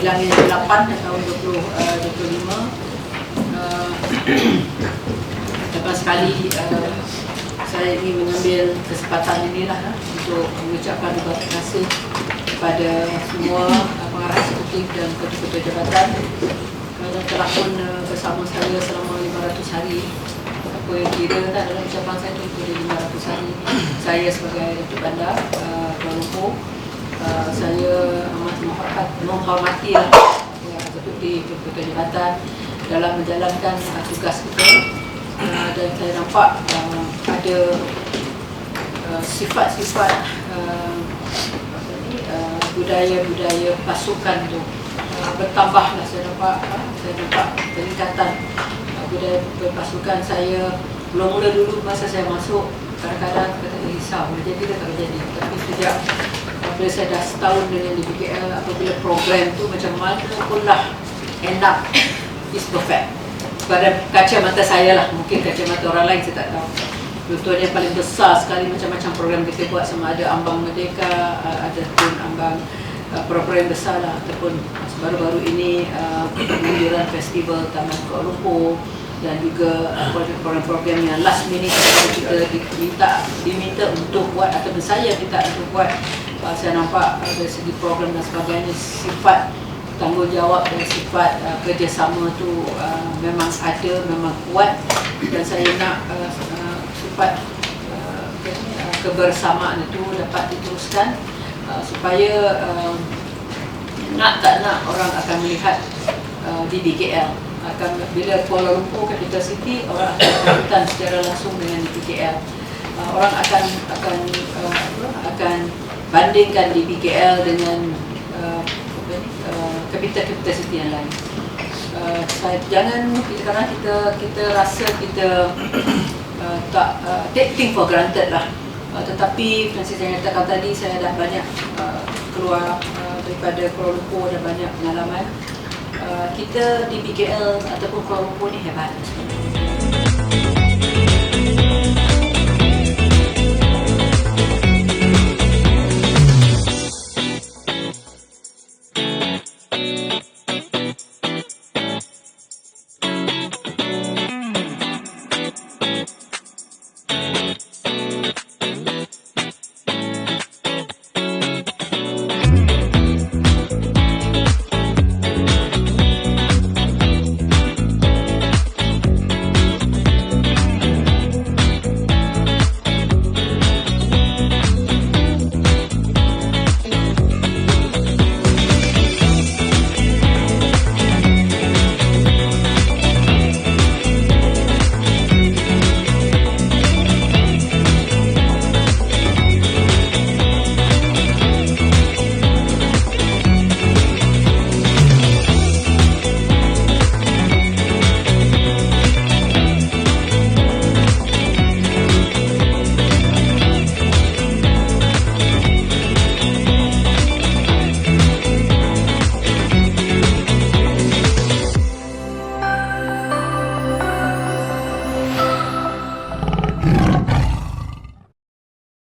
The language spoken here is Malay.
tahun 20, uh, 25 uh, Lepas sekali uh, saya ingin mengambil kesempatan inilah uh, untuk mengucapkan terima kasih kepada semua uh, pengarah eksekutif dan ketua-ketua jabatan kerana telah pun uh, bersama saya selama 500 hari. Apa yang kira tak dalam ucapan saya tu itu 500 hari. Saya sebagai Datuk Bandar uh, Kuala Lumpur uh, saya amat menghormat, menghormati lah, ya, ketua-ketua ketua jabatan dalam menjalankan uh, tugas kita. Uh, dan saya nampak uh, ada sifat-sifat uh, uh, budaya-budaya pasukan tu. Uh, bertambahlah saya nampak uh, saya nampak peningkatan uh, budaya berpasukan saya. Mula-mula dulu masa saya masuk kadang-kadang kata eh, risau jadi ke tak jadi. Tapi sejak apabila saya dah setahun dengan di BKL apabila program tu macam mana pun lah end up is perfect. Pada kacamata saya lah mungkin kacamata orang lain saya tak tahu. Contohnya paling besar sekali macam-macam program kita buat sama ada ambang merdeka uh, ada pun ambang uh, program besar lah ataupun baru-baru ini uh, pengundiran festival Taman Kuala Lumpur dan juga uh, program-program yang last minute kita diminta diminta untuk buat atau saya minta untuk buat uh, saya nampak uh, dari segi program dan sebagainya sifat tanggungjawab dan sifat uh, kerjasama tu uh, memang ada memang kuat. Dan saya nak uh, uh, sifat uh, kebersamaan itu dapat diteruskan uh, supaya uh, nak tak nak orang akan melihat uh, di BKL akan bila Kuala Lumpur capital city orang akan berkaitan secara langsung dengan di BKL uh, orang akan akan uh, akan bandingkan di BKL dengan uh, apa ni uh, city yang lain. Uh, saya, jangan kerana kita kita rasa kita uh, tak uh, take thing for granted lah. Uh, tetapi macam saya katakan tadi saya dah banyak uh, keluar uh, daripada Kuala Lumpur dan banyak pengalaman. Uh, kita di BKL ataupun Kuala Lumpur ni hebat.